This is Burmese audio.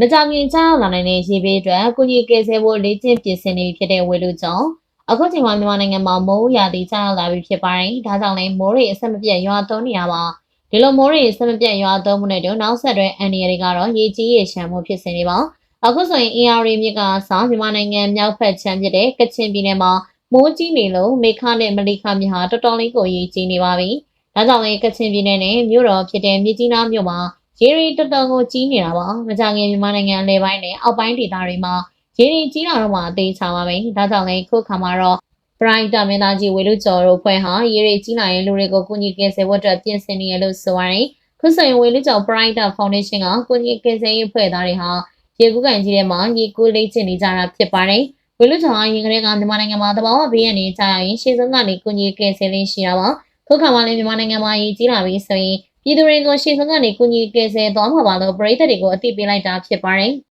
မကြခင်ကြောက်လာနိုင်တဲ့ရေဘေးအတွက်ကုညီကယ်ဆယ်ဖို့လေ့ကျင့်ပြင်ဆင်နေဖြစ်တဲ့ဝေလူကျော်အခုချိန်မှာမြန်မာနိုင်ငံမှာမိုးရာသီကြောက်လာပြီဖြစ်ပါတယ်ဒါကြောင့်လည်းမိုးတွေအဆက်မပြတ်ရွာသွန်းနေရပါဒီလိုမိုးတွေအဆက်မပြတ်ရွာသွန်းမှုနဲ့တော့နောက်ဆက်တွဲအန်ဒီရတွေကတော့ရေကြီးရေရှမ်းမှုဖြစ်နေပါအခုဆိုရင် AR မြစ်ကဆောင်းမြန်မာနိုင်ငံမြောက်ဖက်ခြမ်းဖြစ်တဲ့ကချင်ပြည်နယ်မှာမိုးကြီးနေလို့မေခနဲ့မလီခမြစ်ဟာတော်တော်လေးကိုရေကြီးနေပါပြီဒါကြောင့်လည်းကချင်ပြည်နယ်နဲ့မြို့တော်ဖြစ်တဲ့မြစ်ကြီးနားမြို့မှာ ရေရီတော်တော်ကိုကြီးနေတာပါမကြခင်မြန်မာနိုင်ငံအလဲပိုင်းနဲ့အောက်ပိုင်းဒေသတွေမှာရေရီကြီးလာတော့မှအသေးချပါပဲဒါကြောင့်လည်းခုခါမှာတော့ပရိုက်တာမင်းသားကြီးဝေလူကျော်တို့ဖွဲ့ဟာရေရီကြီးလာရင်လူတွေကိုကူညီကယ်ဆယ်ဖို့အတွက်ပြင်ဆင်နေရလို့ဆိုရတယ်ခုဆိုရင်ဝေလူကျော်ပရိုက်တာဖောင်ဒေးရှင်းကကူညီကယ်ဆယ်ရေးဖွဲ့သားတွေဟာရေကူးကန်ကြီးထဲမှာရေကူးလေ့ကျင့်နေကြတာဖြစ်ပါတယ်ဝေလူကျော်ဟာရင်ကလေးကမြန်မာနိုင်ငံမှာတဘာဝဘေးရန်နေကြရရင်ရှေ့ဆုံးကနေကူညီကယ်ဆယ်လေးရှိတာပါခုခါမှာလည်းမြန်မာနိုင်ငံမှာရေကြီးလာပြီဆိုရင် ပြည်သူတွေကိုရှေ့ဆုံးကနေကူညီကယ်ဆယ်သွားမှာပါလို့ပြည်သက်တွေကိုအသိပေးလိုက်တာဖြစ်ပါတယ်